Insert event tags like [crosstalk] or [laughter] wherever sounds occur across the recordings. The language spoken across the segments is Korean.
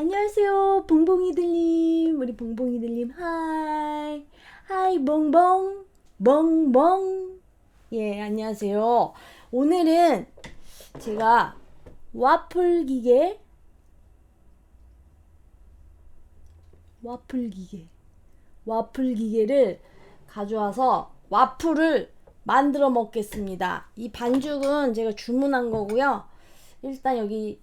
안녕하세요, 봉봉이들님. 우리 봉봉이들님, 하이. 하이, 봉봉. 봉봉. 예, 안녕하세요. 오늘은 제가 와플 기계, 와플 기계, 와플 기계를 가져와서 와플을 만들어 먹겠습니다. 이 반죽은 제가 주문한 거고요. 일단 여기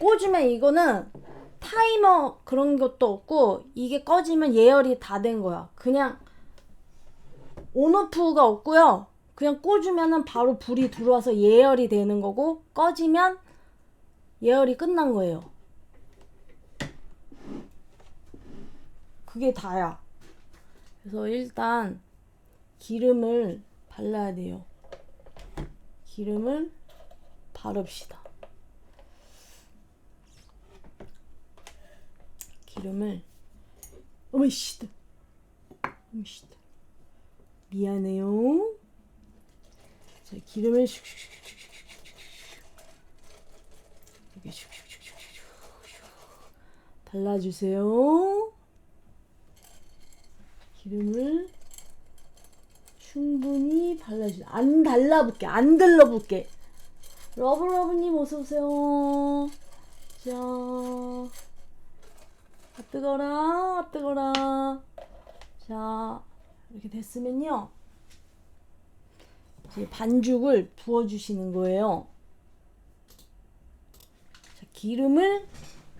꽂으면 이거는 타이머 그런 것도 없고 이게 꺼지면 예열이 다 된 거야. 그냥 온오프가 없고요. 그냥 꽂으면은 바로 불이 들어와서 예열이 되는 거고 꺼지면 예열이 끝난 거예요. 그게 다야. 그래서 일단 기름을 발라야 돼요. 기름을 바릅시다. 기름을. 어머씨 어머씨 미안해요. 자 기름을 이렇게 슉슉슉슉슉 발라주세요 기름을 충분히 발라주세요 안 달라붙게 안 들러붙게 러브러브님 어서오세요 자 아 뜨거라 아 뜨거라 자 이렇게 됐으면요. 이제 반죽을 부어주시는 거예요. 자, 기름을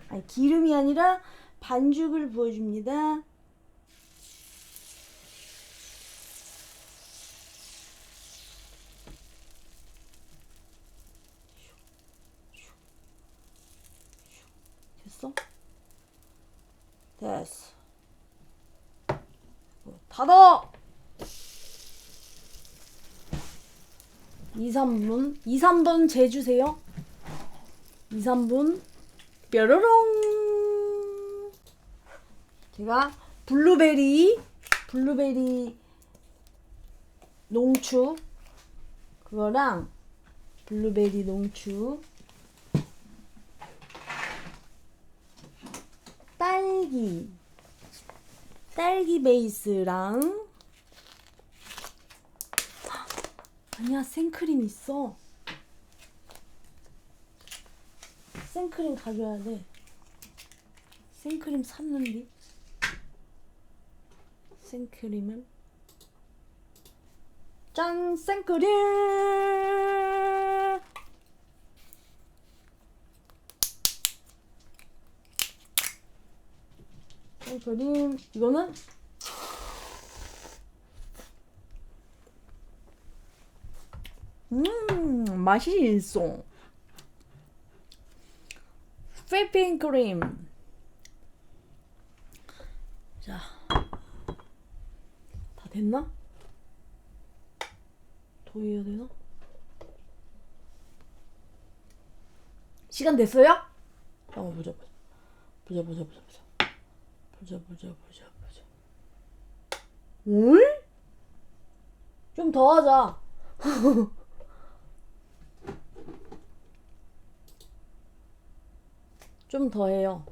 아니 기름이 아니라 반죽을 부어줍니다 됐어? 됐어. 닫아! 2, 3분. 2, 3분 재주세요. 2, 3분. 뾰로롱! 제가 블루베리, 블루베리 농축, 그거랑 블루베리 농축, 딸기. 딸기 베이스랑 아니야 생크림 있어. 생크림 가져야 돼. 생크림 샀는데. 생크림은 짠 생크림 생크림 이거는 음 맛있어 휘핑 크림 자 다 됐나? 더 해야 되나? 시간 됐어요? 잠깐 보자 보자 보자 보자 보자 보자 보자 보자 뭘? 좀더 하자 좀 더 해요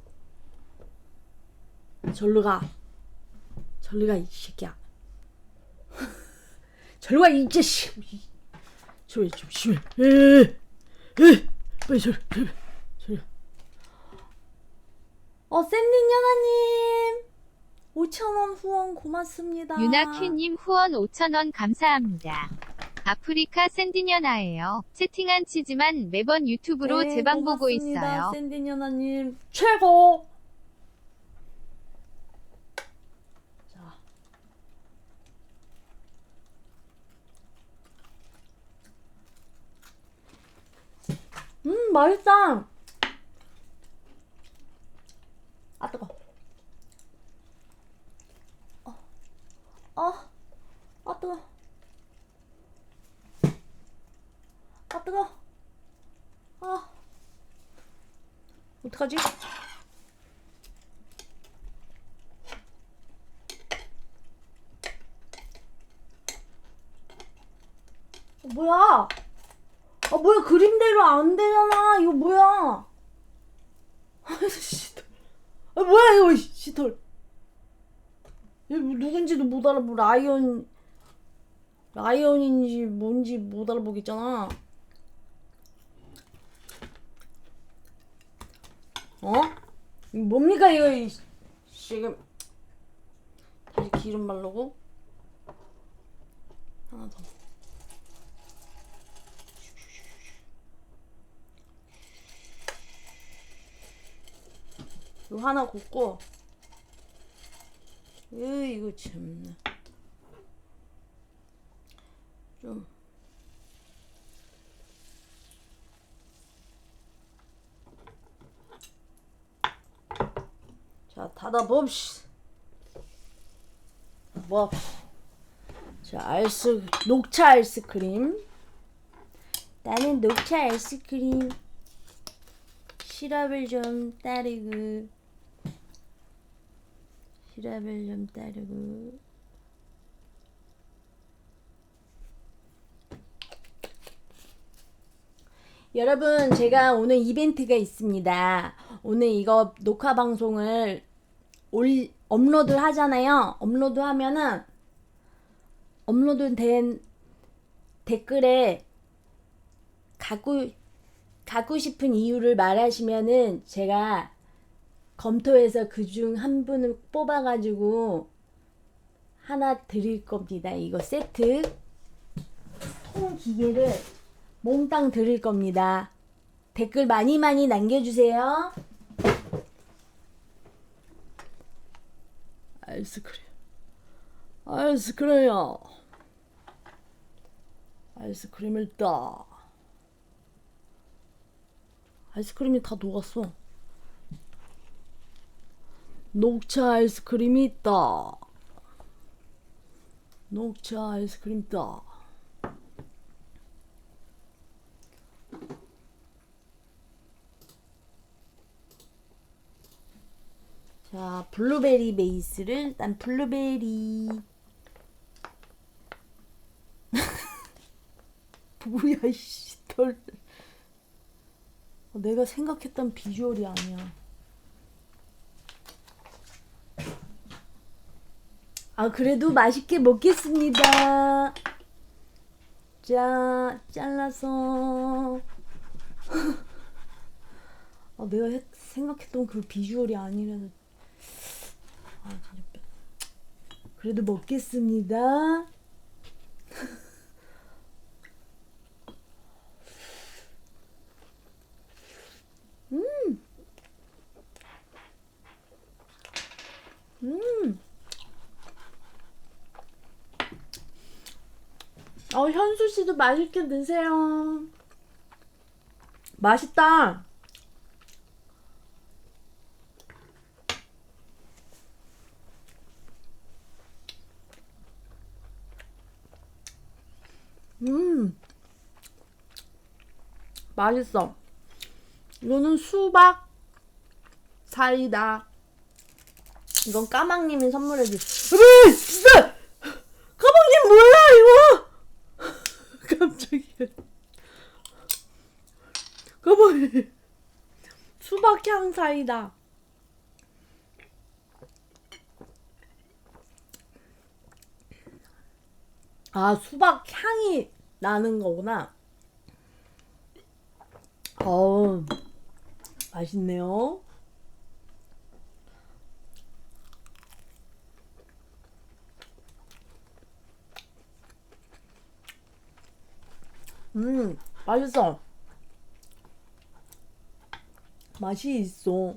절로 가 절로 가이 새끼야 절로 가이 자식 저리 좀 심해 에에 빨리 저리 어 샌딩 연아님 5천원 후원 고맙습니다 유나퀴님 후원 5,000원 감사합니다. 아프리카 샌디녀나예요. 채팅한 치지만 매번 유튜브로 네, 제방 보고 고맙습니다. 있어요. 샌디 연아님 최고. 자. 음 맛있다. 아 뜨거. 어, 어, 아 뜨거. 아 뜨거. 아. 어떡하지? 어, 뭐야? 아 뭐야 그림대로 안 되잖아. 이거 뭐야? [laughs] 아이씨. 아 뭐야 이거 시털. 얘 누군지도 못 알아보 라이언 라이언인지 뭔지 못 알아보겠잖아. 어? 뭡니까 이거 이 씨, 지금. 다시 기름 바르고 하나 더 이거 하나 굽고 으 이거 참나 좀 자, 닫아봅시다. 뭐, 자, 아이스, 녹차 아이스크림. 나는 녹차 아이스크림. 시럽을 좀 따르고. 시럽을 좀 따르고. 여러분, 제가 오늘 이벤트가 있습니다. 오늘 이거 녹화 방송을 올, 업로드 하잖아요. 업로드 하면은, 업로드 된 댓글에 갖고, 갖고 싶은 이유를 말하시면은 제가 검토해서 그 중 한 분을 뽑아가지고 하나 드릴 겁니다. 이거 세트. 통 기계를 몽땅 드릴 겁니다. 댓글 많이 많이 남겨주세요. 아이스크림. 아이스크림이요. 아이스크림을 따. 아이스크림이 다 녹았어. 녹차 아이스크림이 있다. 녹차 아이스크림 있다. 자, 블루베리 베이스를 난 블루베리 [laughs] 뭐야 이씨 덜 어, 내가 생각했던 비주얼이 아니야. 아 그래도 맛있게 먹겠습니다. 자 잘라서 [laughs] 아, 내가 해- 생각했던 그 비주얼이 아니라서 아 그래도 먹겠습니다. 어, 현수 씨도 맛있게 드세요. 맛있다. 음. 맛있어. 이거는 수박 사이다. 이건 까망님이 선물해 주신. 으, 진짜! 까망님 뭐야 이거? 깜짝이야. 까망님. [laughs] 수박향 사이다. 아 수박 향이 나는 거구나. 어우 맛있네요. 음 맛있어. 맛이 있어.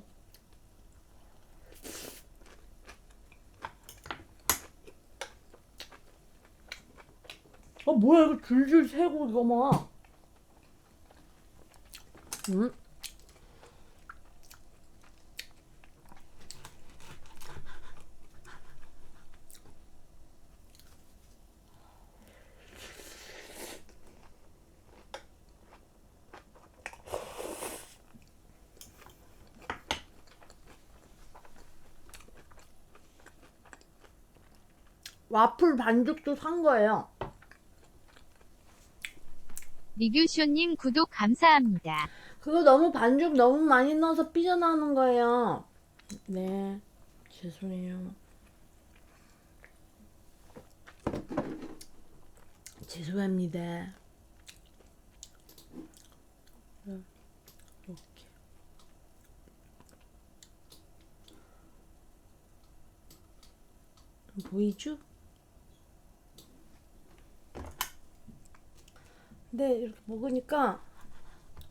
아 뭐야 이거 줄줄 새고 이거 막. 음. 와플 반죽도 산 거예요. 리뷰쇼님 구독 감사합니다. 그거 너무 반죽 너무 많이 넣어서 삐져나오는 거예요. 네, 죄송해요. 죄송합니다. 이렇게. 보이죠? 근데 이렇게 먹으니까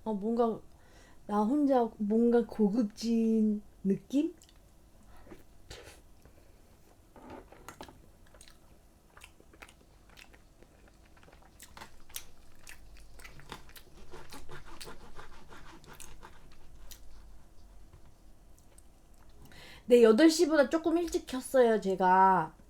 어 뭔가 나 혼자 뭔가 고급진 느낌? 네, 8시보다 조금 일찍 켰어요, 제가.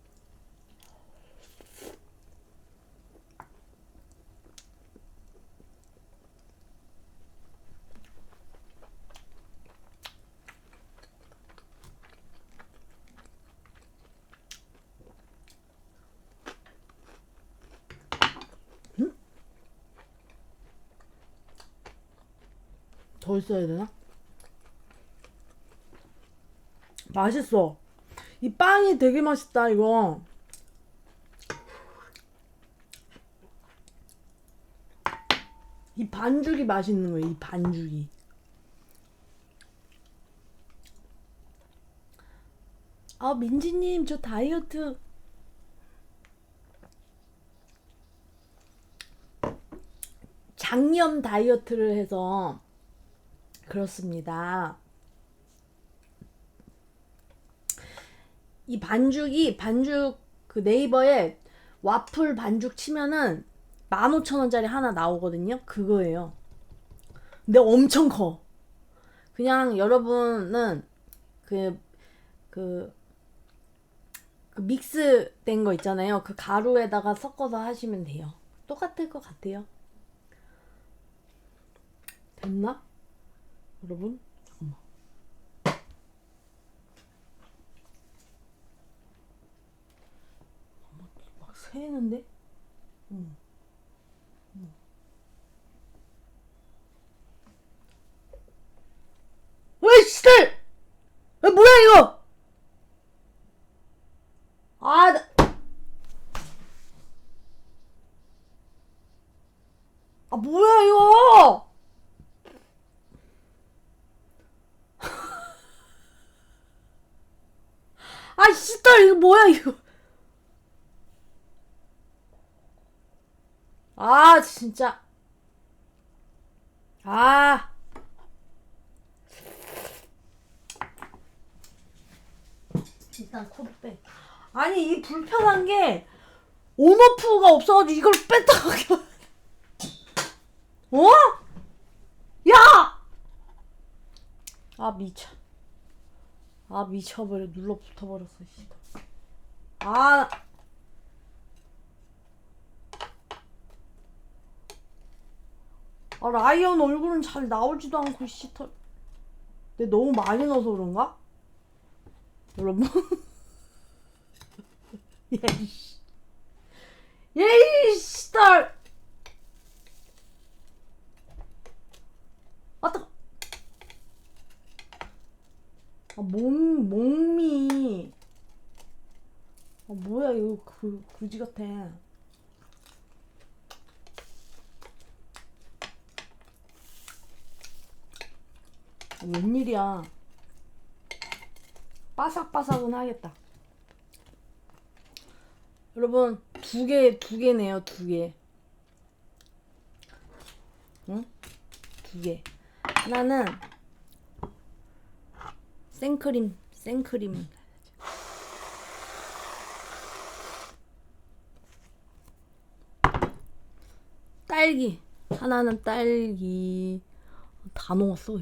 더 있어야 되나? 맛있어. 이 빵이 되게 맛있다, 이거. 이 반죽이 맛있는 거예요, 이 반죽이. 아, 민지님, 저 다이어트. 장염 다이어트를 해서 그렇습니다. 이 반죽이 반죽 그 네이버에 와플 반죽 치면은 15,000원짜리 하나 나오거든요. 그거예요. 근데 엄청 커. 그냥 여러분은 그, 그, 그 믹스 된 거 있잖아요. 그 가루에다가 섞어서 하시면 돼요. 똑같을 것 같아요. 됐나? 여러분? 잠깐만. 막 새는데? 응. 응. 왜, 씨들! 왜, 뭐야, 이거! 아, 나... 아, 뭐야, 이거! 아, 씨들, 이거 뭐야, 이거! 아, 진짜. 아. 일단 코드 빼. 아니, 이 불편한 게, 온오프가 없어가지고 이걸 뺐다가. 켜- 어? 야! 아, 미쳐. 아, 미쳐버려. 눌러 붙어버렸어, 씨. 아. 아, 라이언 얼굴은 잘 나오지도 않고 씨털. 근데 너무 많이 넣어서 그런가? 여러분. 예이씨. 예이씨, 딸. 아, 뜨거. 아, 몸, 몸이. 아, 뭐야, 이거, 그, 그지 같아. 웬일이야. 바삭바삭은 하겠다. 여러분, 두 개, 두 개네요, 두 개. 응? 두 개. 하나는 생크림, 생크림. 딸기. 하나는 딸기. 다 넣었어.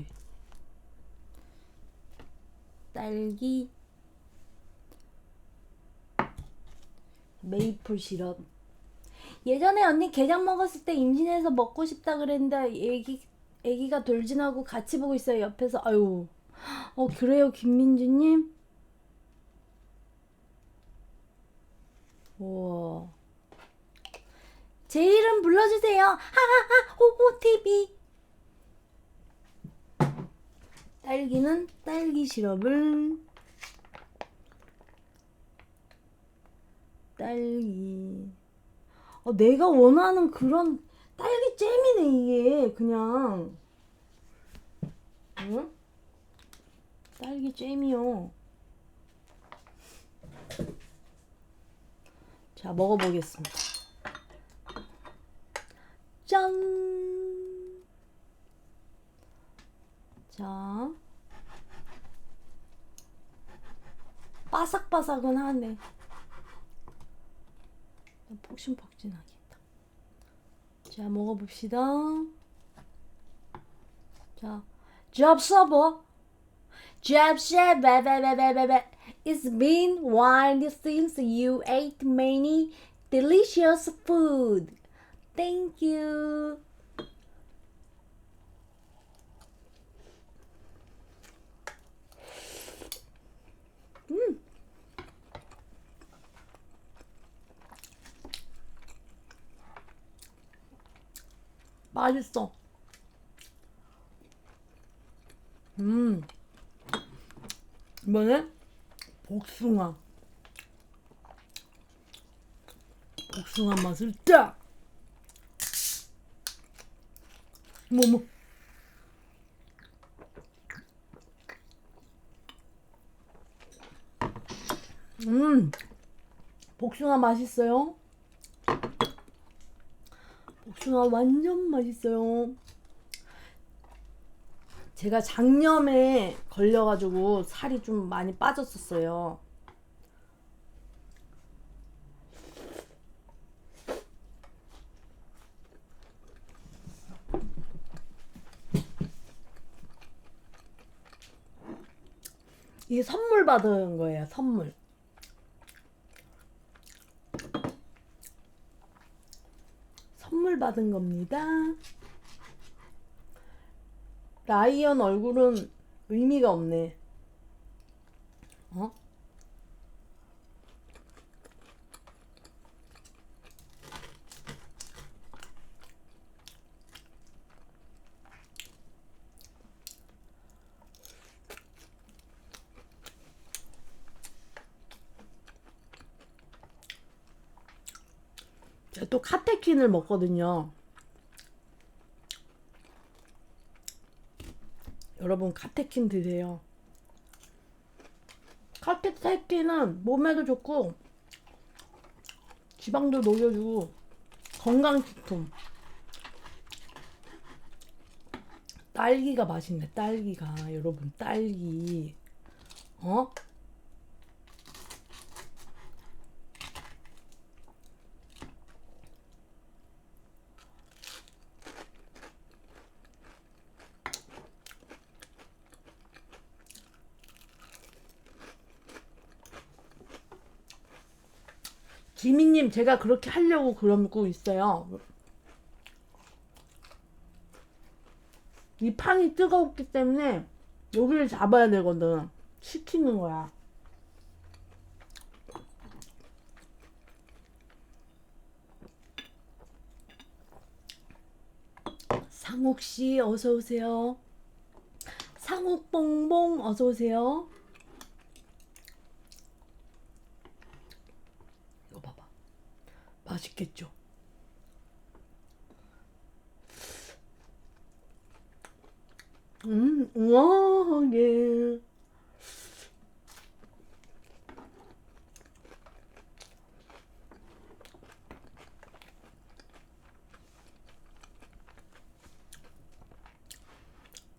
딸기 메이플 시럽 예전에 언니 게장 먹었을 때 임신해서 먹고 싶다 그랬는데 애기 애기가 돌진하고 같이 보고 있어요 옆에서 아유 어 그래요 김민주님? 우와. 제 이름 불러주세요. 하하하 호호 TV 딸기는 딸기 시럽을. 딸기. 어, 내가 원하는 그런 딸기 잼이네 이게 그냥. 응? 딸기 잼이요 자 먹어보겠습니다 짠 자, 바삭바삭은 하네. 폭신폭신 하겠다. 자, 먹어봅시다. 자, 잡숴봐. 잡숴봐봐봐봐봐. It's been while since you ate many delicious food. Thank you. 맛있어. 음. 이번에 복숭아. 복숭아 맛을 딱. 뭐뭐. 음. 복숭아 맛있어요. 복숭아 완전 맛있어요. 제가 장염에 걸려가지고 살이 좀 많이 빠졌었어요. 이게 선물 받은 거예요, 선물. 선물 받은 겁니다. 라이언 얼굴은 의미가 없네. 어? 또 카테킨을 먹거든요. 여러분 카테킨 드세요. 카테킨은 몸에도 좋고 지방도 녹여주고 건강식품. 딸기가 맛있네. 딸기가 여러분 딸기. 어? 지민님 제가 그렇게 하려고 그러고 있어요. 이 판이 뜨거웠기 때문에 여기를 잡아야 되거든. 식히는 거야. 상욱 씨 어서 오세요. 상욱 뽕뽕 어서 오세요. 이거 봐봐. 맛있겠죠? 음, 우와, 예.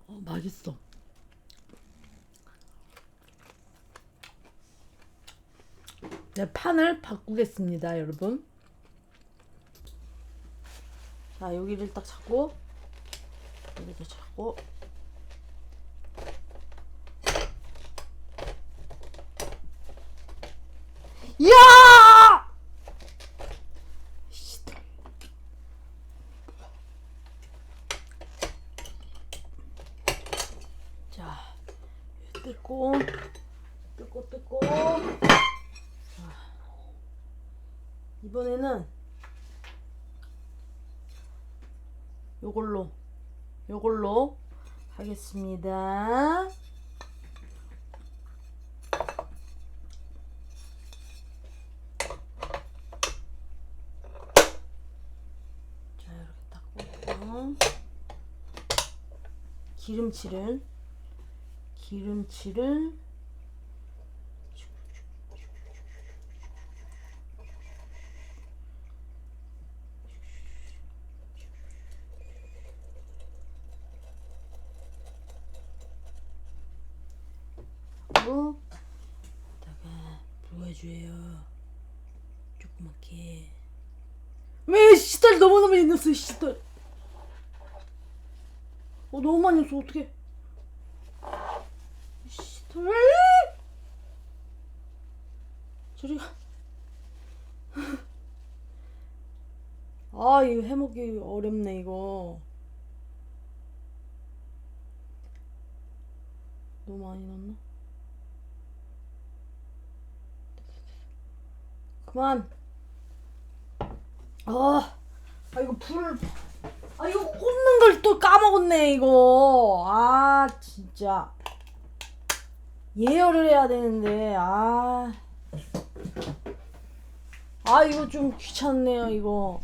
어, 맛있어. 네, 판을 바꾸겠습니다, 여러분. 자, 여기를 딱 잡고, 여기도 잡고. 야! 씨. 자, 뜯고, 뜯고, 뜯고. 이번에는 요걸로 요걸로 하겠습니다. 기름칠을 기름칠을 하고 다가 부어줘요. 조그맣게. 왜 시들 너무 너무 많이 넣었어 시들 어 너무 많이 넣었어. 어떡해. 시들 저리가. 아 이거 해먹기 어렵네 이거. 너무 많이 넣었나? 그만. 아, 아 이거 불을, 아 이거 꽂는 걸 또 까먹었네 이거. 아 진짜 예열을 해야 되는데 아, 아 이거 좀 귀찮네요 이거.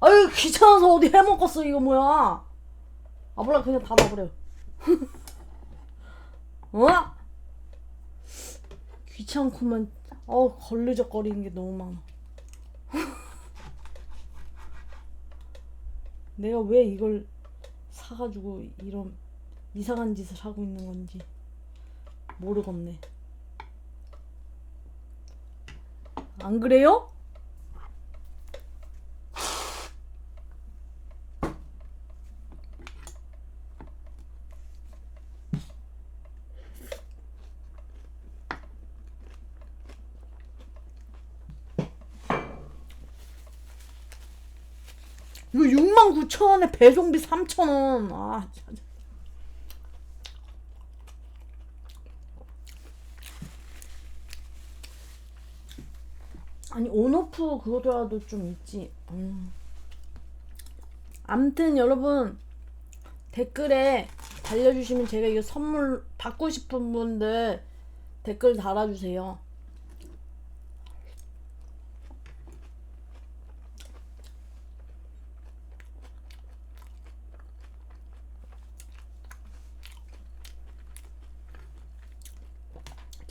아 이거 귀찮아서 어디 해먹었어 이거 뭐야? 아 몰라 그냥 닫아버려. [laughs] 어? 귀찮구만. 어 걸리적거리는 게 너무 많아. 내가 왜 이걸 사가지고 이런 이상한 짓을 하고 있는 건지 모르겠네. 안 그래요? 이거 69,000원에 배송비 3,000원. 아, 진짜. 아니 온오프 그거라도 좀 있지. 음. 암튼 여러분 댓글에 달려주시면 제가 이거 선물 받고 싶은 분들 댓글 달아주세요.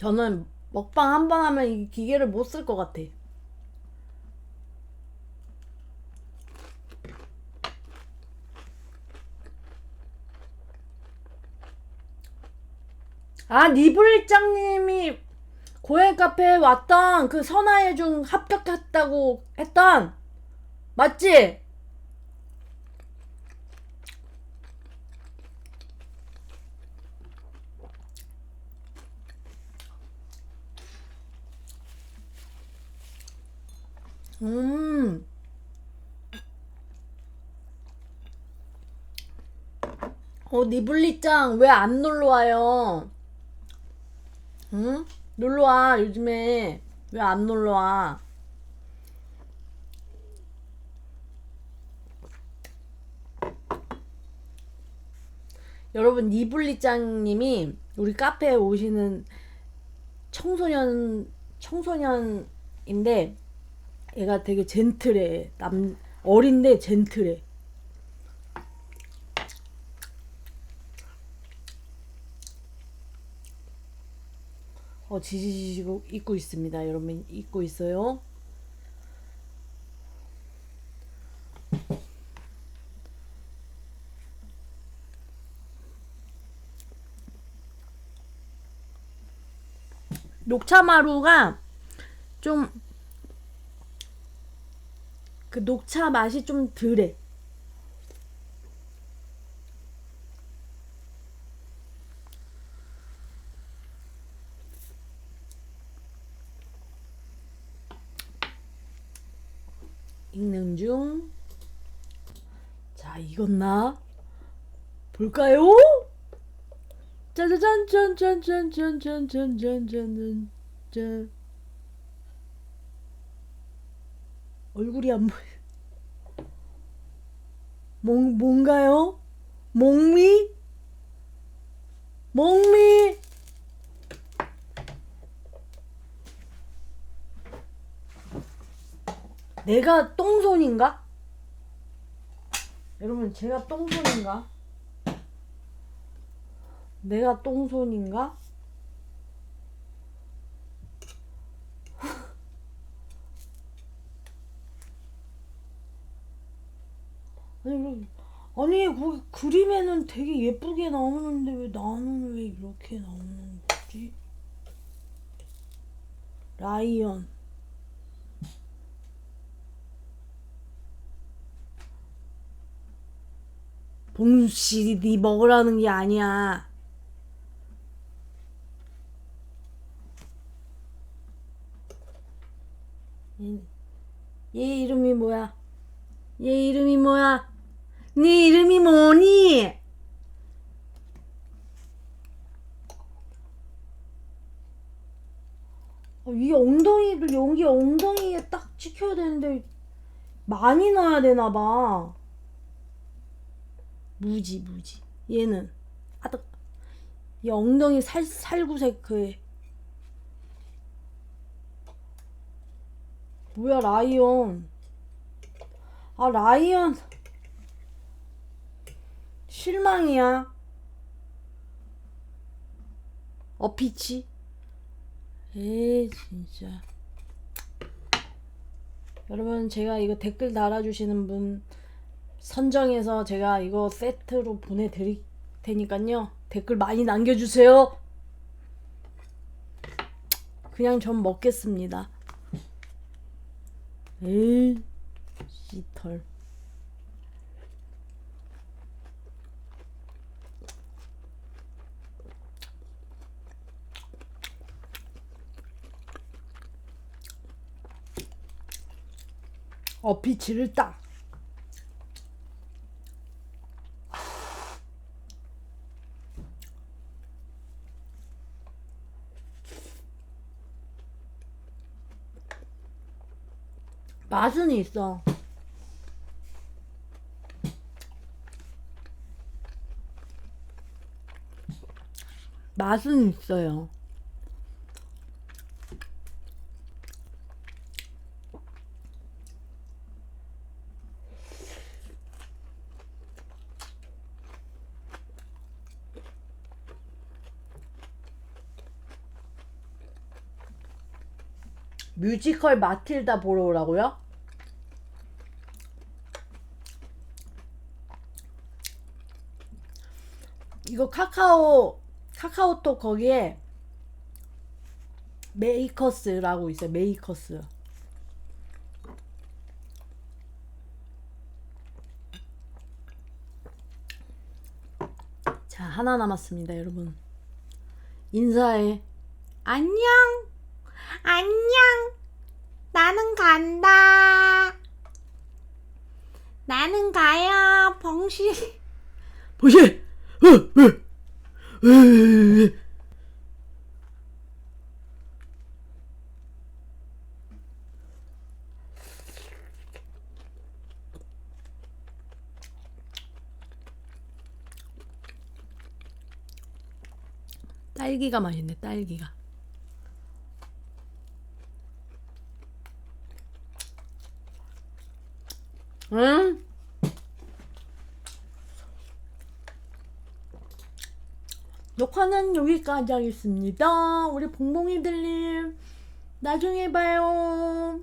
저는 먹방 한 번 하면 이 기계를 못 쓸 것 같아. 아, 니블장님이 고양이 카페에 왔던 그 선화의 중 합격했다고 했던 맞지? 음. 어, 니블리짱 왜 안 놀러 와요? 응? 놀러 와, 요즘에. 왜 안 놀러 와? 여러분, 니블리짱님이 우리 카페에 오시는 청소년, 청소년인데, 얘가 되게 젠틀해. 남, 어린데 젠틀해. 어, 지지지고 입고 있습니다. 여러분, 입고 있어요. 녹차마루가 좀 그 녹차 맛이 좀 덜해. 읽는 중. 자, 익었나? 볼까요? 짜자잔, 짠짠짠짠짠짠짠짠짠. 얼굴이 안 보여. 몽, 뭔가요? 몽미? 몽미? 내가 똥손인가? 여러분, 제가 똥손인가? 내가 똥손인가? 아니 거기 그림에는 되게 예쁘게 나오는데 왜 나는 왜 이렇게 나오는 거지? 라이언 봉씨 네 먹으라는 게 아니야 얘, 얘 이름이 뭐야? 얘 이름이 뭐야? 네 이름이 뭐니? 아, 이 엉덩이를 여기 엉덩이에 딱 찍혀야 되는데 많이 넣어야 되나 봐. 무지 무지. 얘는 아득. 이 엉덩이 살 살구색 그에. 뭐야 라이언. 아 라이언. 실망이야. 어피치. 에 진짜. 여러분 제가 이거 댓글 달아주시는 분 선정해서 제가 이거 세트로 보내드릴 테니까요 댓글 많이 남겨주세요. 그냥 전 먹겠습니다. 에이 씨털. 어피치를 딱. 맛은 있어. 맛은 있어요. 뮤지컬 마틸다 보러 오라고요? 이거 카카오 카카오톡 거기에 메이커스라고 있어요. 메이커스. 자, 하나 남았습니다, 여러분. 인사해. 안녕. 안녕. 나는 간다. 나는 가요. [laughs] 어, 어, 어. 딸기가 맛있네, 딸기가. 응? 녹화는 여기까지 하겠습니다. 우리 봉봉이들님, 나중에 봐요.